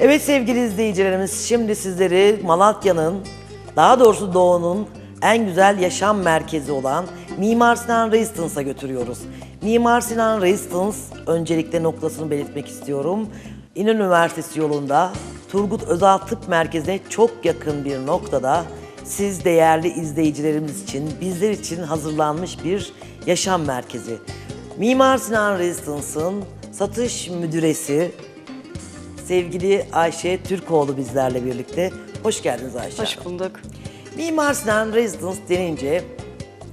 Evet sevgili izleyicilerimiz şimdi sizleri Malatya'nın daha doğrusu Doğu'nun en güzel yaşam merkezi olan Mimar Sinan Residence'a götürüyoruz. Mimar Sinan Residence öncelikle noktasını belirtmek istiyorum. İnönü Üniversitesi yolunda Turgut Özal Tıp Merkezi'ne çok yakın bir noktada siz değerli izleyicilerimiz için, bizler için hazırlanmış bir yaşam merkezi. Mimar Sinan Residence'ın satış müdüresi sevgili Ayşe Türkoğlu bizlerle birlikte. Hoş geldiniz Ayşe. Hoş Hanım. bulduk. Mimar Sinan Residence denince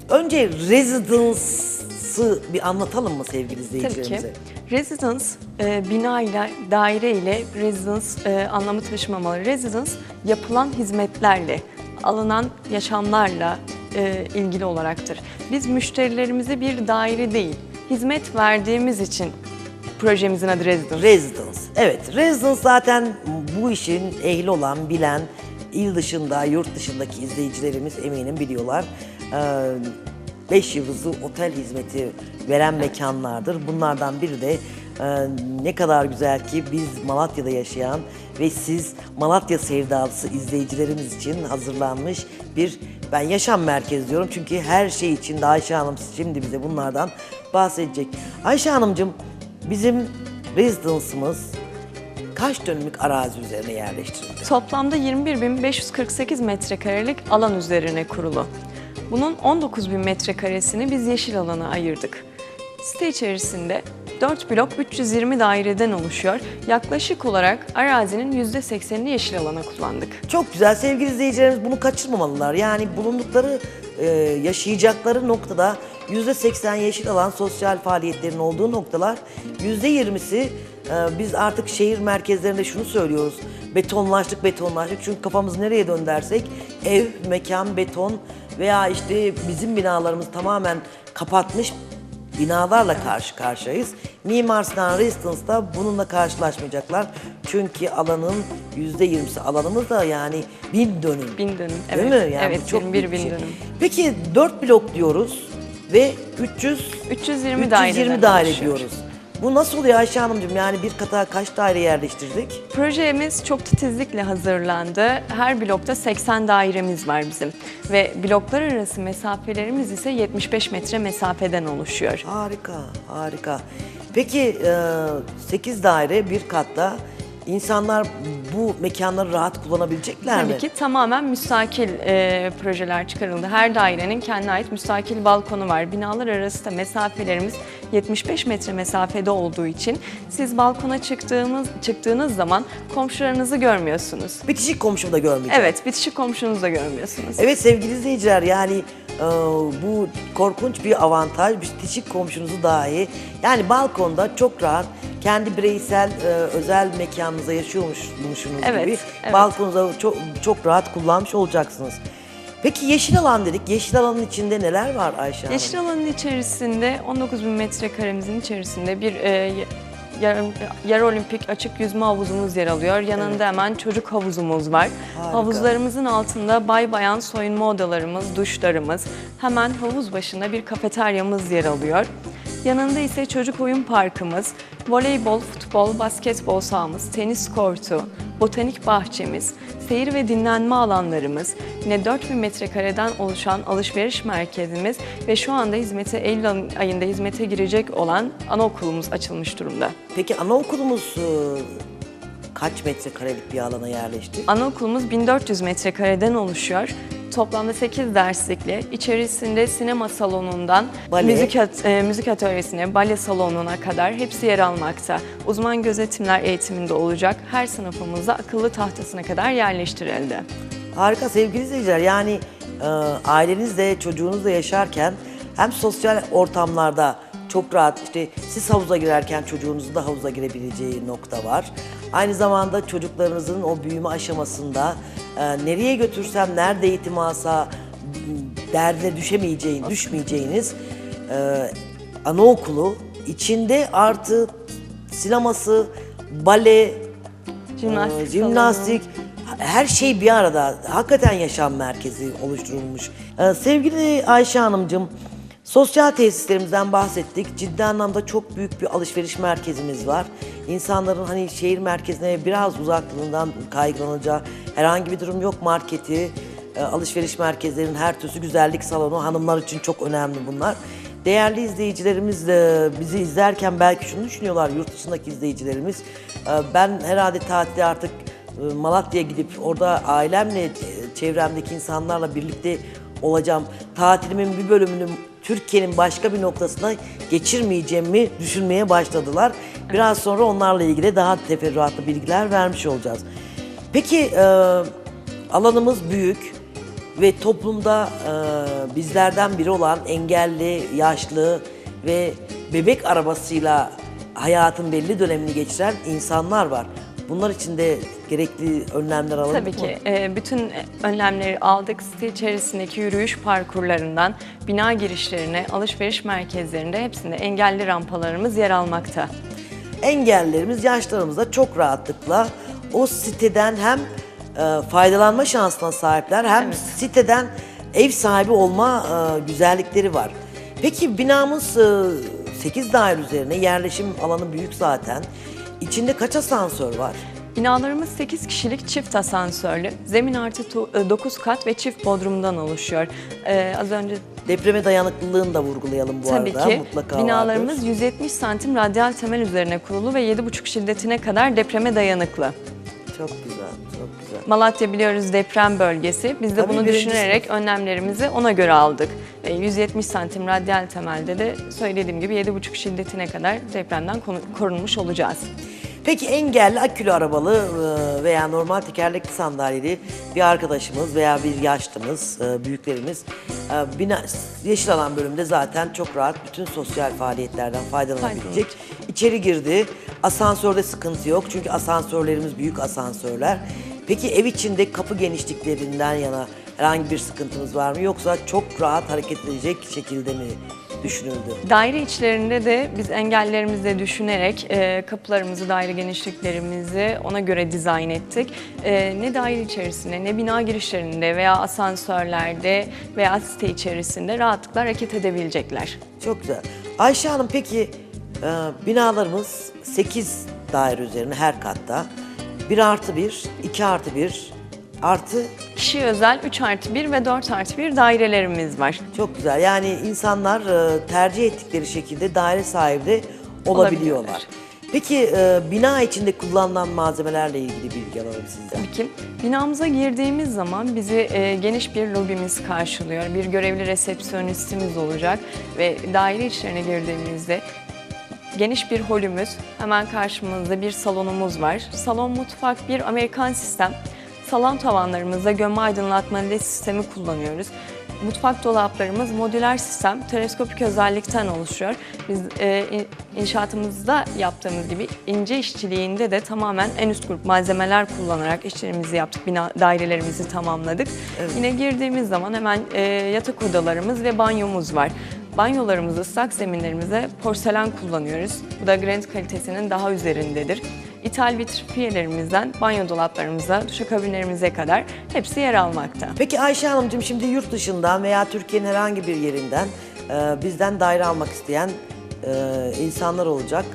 önce residence'ı bir anlatalım mı sevgili Tabii izleyicilerimize? ki. Residence, e, bina ile, daire ile residence e, anlamı taşımamalı. Residence, yapılan hizmetlerle, alınan yaşamlarla e, ilgili olacaktır. Biz müşterilerimize bir daire değil, hizmet verdiğimiz için projemizin adı Residence. Residence. Evet, residence zaten bu işin ehli olan, bilen, il dışında, yurt dışındaki izleyicilerimiz eminim biliyorlar. 5 yıldızlı otel hizmeti veren mekanlardır. Bunlardan biri de e, ne kadar güzel ki biz Malatya'da yaşayan ve siz Malatya sevdalısı izleyicilerimiz için hazırlanmış bir ben yaşam merkezi diyorum çünkü her şey için de Ayşe Hanım şimdi bize bunlardan bahsedecek. Ayşe Hanımcığım Bizim rezidansımız kaç dönümlük arazi üzerine yerleştirildi? Toplamda 21.548 metrekarelik alan üzerine kurulu. Bunun 19.000 metrekaresini biz yeşil alana ayırdık. Site içerisinde 4 blok 320 daireden oluşuyor. Yaklaşık olarak arazinin %80'ini yeşil alana kullandık. Çok güzel sevgili izleyicilerimiz bunu kaçırmamalılar. Yani bulundukları, e, yaşayacakları noktada %80 yeşil alan sosyal faaliyetlerin olduğu noktalar %20'si e, biz artık şehir merkezlerinde şunu söylüyoruz. Betonlaştık, betonlaştık. Çünkü kafamız nereye dönersek ev, mekan, beton veya işte bizim binalarımız tamamen kapatmış binalarla karşı karşıyayız. Mimar Sinan Residence'da bununla karşılaşmayacaklar. Çünkü alanın %20'si alanımız da yani bin dönüm. Bin dönüm, Değil evet. mi? Yani Evet, çok 21 büyük bir bin şey. dönüm. Peki 4 blok diyoruz ve 300 320 320 daireden daire diyoruz. Bu nasıl oluyor Ayşe Hanımcığım? Yani bir kata kaç daire yerleştirdik? Projemiz çok titizlikle hazırlandı. Her blokta 80 dairemiz var bizim. Ve bloklar arası mesafelerimiz ise 75 metre mesafeden oluşuyor. Harika, harika. Peki 8 daire bir katta insanlar bu mekanları rahat kullanabilecekler mi? Tabii ki tamamen müstakil e, projeler çıkarıldı. Her dairenin kendine ait müstakil balkonu var. Binalar arası da mesafelerimiz 75 metre mesafede olduğu için siz balkona çıktığımız çıktığınız zaman komşularınızı görmüyorsunuz. Bitişik komşumu da görmeyeceğim. Evet, bitişik komşunuzu da görmüyorsunuz. Evet sevgili izleyiciler yani e, bu korkunç bir avantaj. Bitişik komşunuzu dahi yani balkonda çok rahat kendi bireysel e, özel mekanınıza yaşıyormuşsunuz Evet, gibi evet. balkonunuza çok, çok rahat kullanmış olacaksınız. Peki yeşil alan dedik. Yeşil alanın içinde neler var Ayşe Hanım? Yeşil alanın içerisinde 19 bin metrekaremizin içerisinde bir e, yarı, yarı olimpik açık yüzme havuzumuz yer alıyor. Yanında hemen çocuk havuzumuz var. Harika. Havuzlarımızın altında bay bayan soyunma odalarımız, duşlarımız. Hemen havuz başında bir kafeteryamız yer alıyor. Yanında ise çocuk oyun parkımız, voleybol, futbol, basketbol sahamız, tenis kortu, botanik bahçemiz, seyir ve dinlenme alanlarımız, yine 4000 metrekareden oluşan alışveriş merkezimiz ve şu anda hizmete Eylül ayında hizmete girecek olan anaokulumuz açılmış durumda. Peki anaokulumuz e, kaç metrekarelik bir alana yerleşti? Anaokulumuz 1400 metrekareden oluşuyor. Toplamda 8 derslikli, içerisinde sinema salonundan Bale. müzik, at- e, müzik atölyesine, bale salonuna kadar hepsi yer almakta. Uzman gözetimler eğitiminde olacak. Her sınıfımızda akıllı tahtasına kadar yerleştirildi. Harika sevgili izleyiciler yani e, ailenizle çocuğunuzla yaşarken hem sosyal ortamlarda çok rahat işte siz havuza girerken çocuğunuzun da havuza girebileceği nokta var. Aynı zamanda çocuklarınızın o büyüme aşamasında e, nereye götürsem, nerede m, derdine düşemeyeceğin, düşmeyeceğiniz e, anaokulu içinde artı sineması, bale, Jimnastik ee, jimnastik, her şey bir arada. Hakikaten yaşam merkezi oluşturulmuş. Ee, sevgili Ayşe Hanımcığım, Sosyal tesislerimizden bahsettik. Ciddi anlamda çok büyük bir alışveriş merkezimiz var. İnsanların hani şehir merkezine biraz uzaklığından kaygılanacağı herhangi bir durum yok. Marketi, e, alışveriş merkezlerinin her türlü güzellik salonu hanımlar için çok önemli bunlar. Değerli izleyicilerimiz de bizi izlerken belki şunu düşünüyorlar yurt dışındaki izleyicilerimiz. e, Ben herhalde tatilde artık e, Malatya'ya gidip orada ailemle, çevremdeki insanlarla birlikte olacağım. Tatilimin bir bölümünü Türkiye'nin başka bir noktasına geçirmeyeceğimi düşünmeye başladılar. Biraz sonra onlarla ilgili daha teferruatlı bilgiler vermiş olacağız. Peki e, alanımız büyük ve toplumda e, bizlerden biri olan engelli, yaşlı ve bebek arabasıyla hayatın belli dönemini geçiren insanlar var. Bunlar için de gerekli önlemler alındı Tabii mı? ki e, bütün önlemleri aldık. Site içerisindeki yürüyüş parkurlarından bina girişlerine, alışveriş merkezlerinde hepsinde engelli rampalarımız yer almakta. engellerimiz yaşlarımız da çok rahatlıkla o siteden hem e, faydalanma şansına sahipler hem Evet. siteden ev sahibi olma e, güzellikleri var. Peki binamız e, 8 daire üzerine yerleşim alanı büyük zaten. İçinde kaç asansör var? Binalarımız 8 kişilik çift asansörlü, zemin artı 9 kat ve çift bodrumdan oluşuyor. E, az önce Depreme dayanıklılığını da vurgulayalım bu tabii arada. ki Mutlaka binalarımız vardır. 170 santim radyal temel üzerine kurulu ve 7,5 şiddetine kadar depreme dayanıklı. Çok güzel, çok güzel. Malatya biliyoruz deprem bölgesi. Biz de Tabii bunu birinci düşünerek önlemlerimizi ona göre aldık. E, 170 santim radyal temelde de söylediğim gibi 7,5 şiddetine kadar depremden korunmuş olacağız. Peki engelli akülü arabalı e, veya normal tekerlekli sandalyeli bir arkadaşımız veya bir yaşlımız, e, büyüklerimiz e, bina, yeşil alan bölümünde zaten çok rahat bütün sosyal faaliyetlerden faydalanabilecek. İçeri girdi. Asansörde sıkıntı yok çünkü asansörlerimiz büyük asansörler. Peki ev içinde kapı genişliklerinden yana herhangi bir sıkıntımız var mı yoksa çok rahat hareket edecek şekilde mi düşünüldü? Daire içlerinde de biz engellerimizi de düşünerek e, kapılarımızı, daire genişliklerimizi ona göre dizayn ettik. E, ne daire içerisinde, ne bina girişlerinde veya asansörlerde veya site içerisinde rahatlıkla hareket edebilecekler. Çok güzel. Ayşe Hanım peki e, binalarımız 8 daire üzerine her katta. 1 artı 1, 2 artı 1 artı Kişi özel 3 artı 1 ve 4 artı 1 dairelerimiz var. çok güzel. Yani insanlar e, tercih ettikleri şekilde daire sahibi de olabiliyorlar. Olabiliyorlar. Peki e, bina içinde kullanılan malzemelerle ilgili bilgi alalım sizden. Tabii ki. Binamıza girdiğimiz zaman bizi e, geniş bir lobimiz karşılıyor. Bir görevli resepsiyonistimiz olacak ve daire içlerine girdiğimizde geniş bir holümüz, hemen karşımızda bir salonumuz var. Salon mutfak bir Amerikan sistem. Salon tavanlarımızda gömme aydınlatma led sistemi kullanıyoruz. Mutfak dolaplarımız modüler sistem, teleskopik özellikten oluşuyor. Biz e, in- inşaatımızda yaptığımız gibi ince işçiliğinde de tamamen en üst grup malzemeler kullanarak işçiliğimizi yaptık, bina dairelerimizi tamamladık. Yine girdiğimiz zaman hemen e, yatak odalarımız ve banyomuz var. Banyolarımızı, ıslak zeminlerimize porselen kullanıyoruz. Bu da granit kalitesinin daha üzerindedir. İthal vitrifiyelerimizden banyo dolaplarımıza, duşakabinlerimize kadar hepsi yer almakta. Peki Ayşe Hanımcığım şimdi yurt dışından veya Türkiye'nin herhangi bir yerinden e, bizden daire almak isteyen e, insanlar olacak.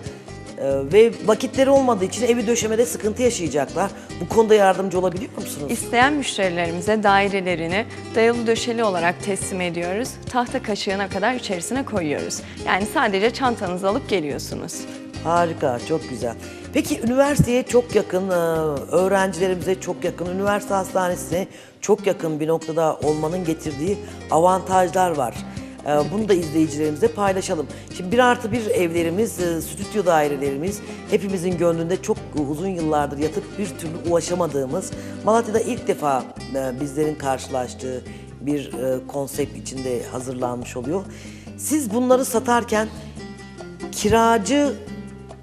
E, ve vakitleri olmadığı için evi döşemede sıkıntı yaşayacaklar. Bu konuda yardımcı olabiliyor musunuz? İsteyen müşterilerimize dairelerini dayalı döşeli olarak teslim ediyoruz. Tahta kaşığına kadar içerisine koyuyoruz. Yani sadece çantanızı alıp geliyorsunuz. Harika, çok güzel. Peki üniversiteye çok yakın, e, öğrencilerimize çok yakın, üniversite hastanesine çok yakın bir noktada olmanın getirdiği avantajlar var. E, Bunu da izleyicilerimize paylaşalım. Şimdi bir artı bir evlerimiz, e, stüdyo dairelerimiz hepimizin gönlünde çok uzun yıllardır yatıp bir türlü ulaşamadığımız Malatya'da ilk defa e, bizlerin karşılaştığı bir e, konsept içinde hazırlanmış oluyor. Siz bunları satarken kiracı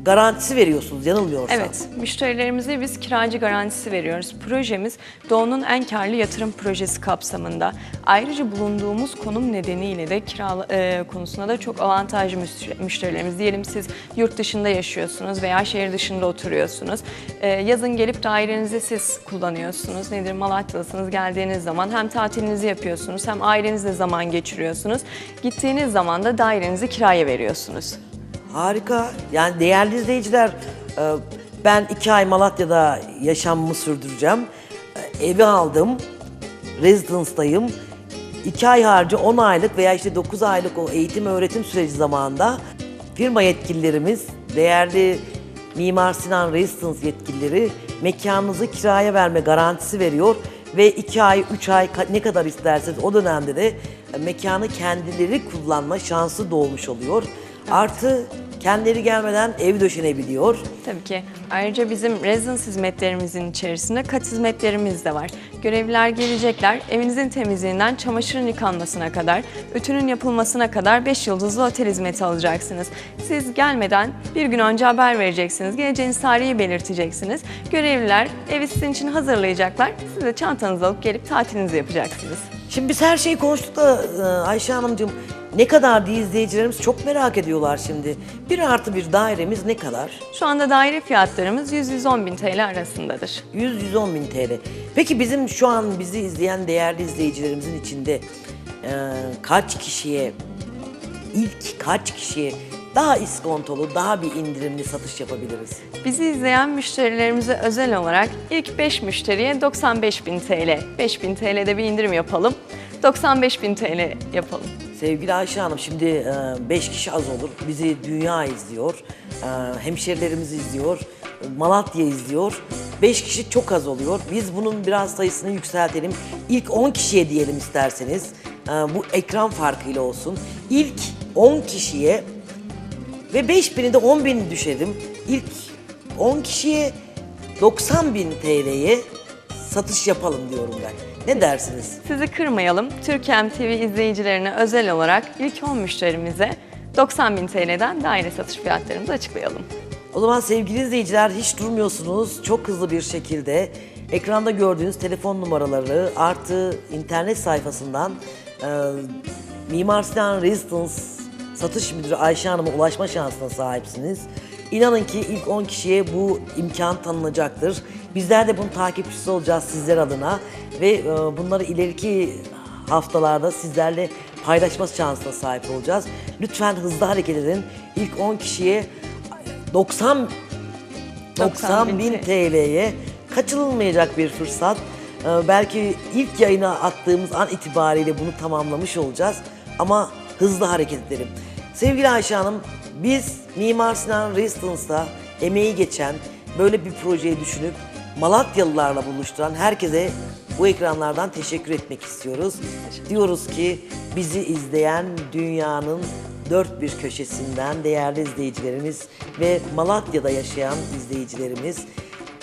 garantisi veriyorsunuz yanılmıyorsam. Evet, müşterilerimize biz kiracı garantisi veriyoruz. Projemiz Doğu'nun en karlı yatırım projesi kapsamında. Ayrıca bulunduğumuz konum nedeniyle de kira e, konusunda da çok avantajlı müşteri- müşterilerimiz. Diyelim siz yurt dışında yaşıyorsunuz veya şehir dışında oturuyorsunuz. E, yazın gelip dairenizi siz kullanıyorsunuz. Nedir Malatyalısınız geldiğiniz zaman hem tatilinizi yapıyorsunuz hem ailenizle zaman geçiriyorsunuz. Gittiğiniz zaman da dairenizi kiraya veriyorsunuz. Harika. Yani değerli izleyiciler, e, ben iki ay Malatya'da yaşamımı sürdüreceğim. E, Evi aldım, residence'dayım. İki ay harcı 10 aylık veya işte 9 aylık o eğitim öğretim süreci zamanında firma yetkililerimiz, değerli Mimar Sinan Residence yetkilileri mekanınızı kiraya verme garantisi veriyor ve 2 ay, 3 ay ne kadar isterseniz o dönemde de e, mekanı kendileri kullanma şansı doğmuş oluyor. Artı kendileri gelmeden ev döşenebiliyor. Tabii ki. Ayrıca bizim residence hizmetlerimizin içerisinde kat hizmetlerimiz de var. Görevliler gelecekler, evinizin temizliğinden çamaşırın yıkanmasına kadar, ütünün yapılmasına kadar 5 yıldızlı otel hizmeti alacaksınız. Siz gelmeden bir gün önce haber vereceksiniz, geleceğiniz tarihi belirteceksiniz. Görevliler evi sizin için hazırlayacaklar, siz de çantanızı alıp gelip tatilinizi yapacaksınız. Şimdi biz her şeyi konuştuk da e, Ayşe Hanımcığım ne kadar diye izleyicilerimiz çok merak ediyorlar şimdi. Bir artı bir dairemiz ne kadar? Şu anda daire fiyatlarımız 100-110 bin TL arasındadır. 100-110 bin TL. Peki bizim şu an bizi izleyen değerli izleyicilerimizin içinde e, kaç kişiye, ilk kaç kişiye daha iskontolu, daha bir indirimli satış yapabiliriz? Bizi izleyen müşterilerimize özel olarak ilk 5 müşteriye 95.000 TL, 5.000 TL'de bir indirim yapalım. 95.000 TL yapalım. Sevgili Ayşe Hanım şimdi 5 kişi az olur. Bizi dünya izliyor. E, hemşerilerimiz izliyor. Malatya izliyor. 5 kişi çok az oluyor. Biz bunun biraz sayısını yükseltelim. İlk 10 kişiye diyelim isterseniz. E, bu ekran farkıyla olsun. İlk 10 kişiye ve 5000'i de 10 bin düşelim. İlk 10 kişiye 90 bin TL'ye satış yapalım diyorum ben. Ne dersiniz? Sizi kırmayalım. Türkiye TV izleyicilerine özel olarak ilk 10 müşterimize 90.000 TL'den daire satış fiyatlarımızı açıklayalım. O zaman sevgili izleyiciler hiç durmuyorsunuz. Çok hızlı bir şekilde ekranda gördüğünüz telefon numaraları artı internet sayfasından e, Mimar Sinan Residence satış müdürü Ayşe Hanım'a ulaşma şansına sahipsiniz. İnanın ki ilk 10 kişiye bu imkan tanınacaktır. Bizler de bunun takipçisi olacağız sizler adına ve e, bunları ileriki haftalarda sizlerle paylaşma şansına sahip olacağız. Lütfen hızlı hareket edin. İlk 10 kişiye 90 90 bin TL'ye kaçınılmayacak bir fırsat. Ee, belki ilk yayına attığımız an itibariyle bunu tamamlamış olacağız. Ama hızlı hareket edelim. Sevgili Ayşe Hanım, biz Mimar Sinan Residence'da emeği geçen böyle bir projeyi düşünüp Malatyalılarla buluşturan herkese bu ekranlardan teşekkür etmek istiyoruz. Diyoruz ki bizi izleyen dünyanın dört bir köşesinden değerli izleyicilerimiz ve Malatya'da yaşayan izleyicilerimiz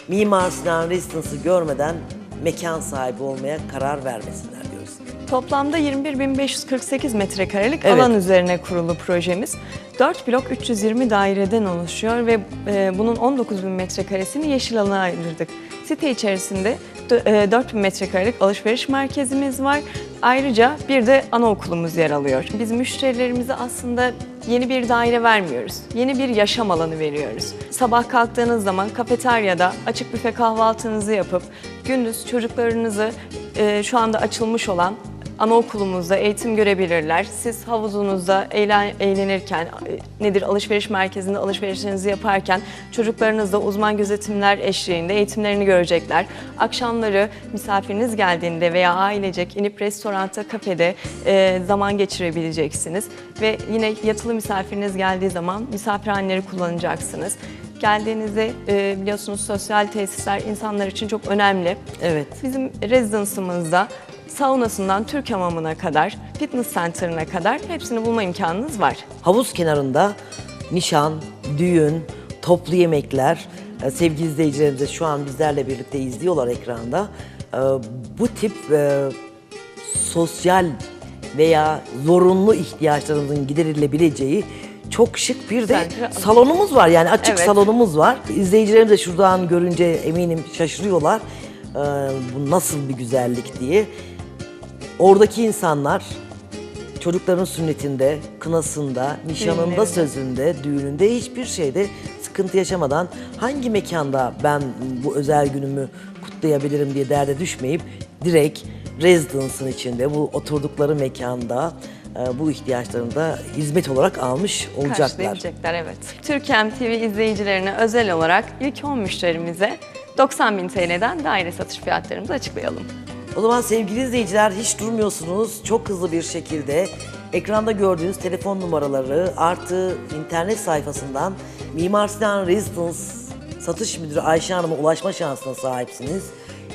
Mimar Sinan Residence'ı görmeden mekan sahibi olmaya karar vermesinler diyoruz. Toplamda 21.548 metrekarelik Evet. alan üzerine kurulu projemiz. 4 blok 320 daireden oluşuyor ve e, bunun 19.000 metrekaresini yeşil alana ayırdık. Site içerisinde dö- e, 4.000 metrekarelik alışveriş merkezimiz var. Ayrıca bir de anaokulumuz yer alıyor. Biz müşterilerimize aslında yeni bir daire vermiyoruz. Yeni bir yaşam alanı veriyoruz. Sabah kalktığınız zaman kafeteryada açık büfe kahvaltınızı yapıp gündüz çocuklarınızı e, şu anda açılmış olan anaokulumuzda eğitim görebilirler. Siz havuzunuzda eğlen, eğlenirken, e, nedir alışveriş merkezinde alışverişlerinizi yaparken çocuklarınız da uzman gözetimler eşliğinde eğitimlerini görecekler. Akşamları misafiriniz geldiğinde veya ailecek inip restoranda, kafede e, zaman geçirebileceksiniz. Ve yine yatılı misafiriniz geldiği zaman misafirhaneleri kullanacaksınız. Geldiğinizde e, biliyorsunuz sosyal tesisler insanlar için çok önemli. Evet. Bizim rezidansımızda saunasından Türk hamamına kadar, fitness center'ına kadar hepsini bulma imkanınız var. Havuz kenarında nişan, düğün, toplu yemekler, e, sevgili izleyicilerimiz de şu an bizlerle birlikte izliyorlar ekranda. E, Bu tip e, sosyal veya zorunlu ihtiyaçlarınızın giderilebileceği çok şık bir de salonumuz var yani açık Evet. salonumuz var. İzleyicilerimiz de şuradan görünce eminim şaşırıyorlar. Ee, bu nasıl bir güzellik diye. Oradaki insanlar çocukların sünnetinde, kınasında, nişanında, sözünde, düğününde hiçbir şeyde sıkıntı yaşamadan hangi mekanda ben bu özel günümü kutlayabilirim diye derde düşmeyip direkt residence'ın içinde bu oturdukları mekanda e, bu ihtiyaçlarını da hizmet olarak almış olacaklar. Karşılayabilecekler evet. Türkem TV izleyicilerine özel olarak ilk 10 müşterimize 90.000 TL'den daire satış fiyatlarımızı açıklayalım. O zaman sevgili izleyiciler hiç durmuyorsunuz. Çok hızlı bir şekilde ekranda gördüğünüz telefon numaraları artı internet sayfasından Mimar Sinan Residence satış müdürü Ayşe Hanım'a ulaşma şansına sahipsiniz.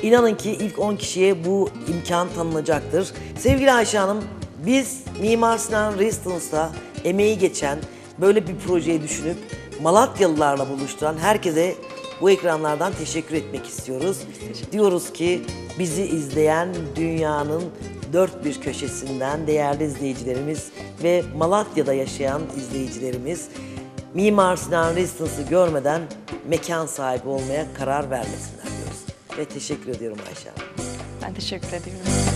İnanın ki ilk 10 kişiye bu imkan tanınacaktır. Sevgili Ayşe Hanım, biz Mimar Sinan Residence'da emeği geçen böyle bir projeyi düşünüp Malatyalılarla buluşturan herkese bu ekranlardan teşekkür etmek istiyoruz. Diyoruz ki bizi izleyen dünyanın dört bir köşesinden değerli izleyicilerimiz ve Malatya'da yaşayan izleyicilerimiz Mimar Sinan Residence'ı görmeden mekan sahibi olmaya karar vermesinler diyoruz. Ve teşekkür ediyorum Ayşe Hanım. Ben teşekkür ediyorum.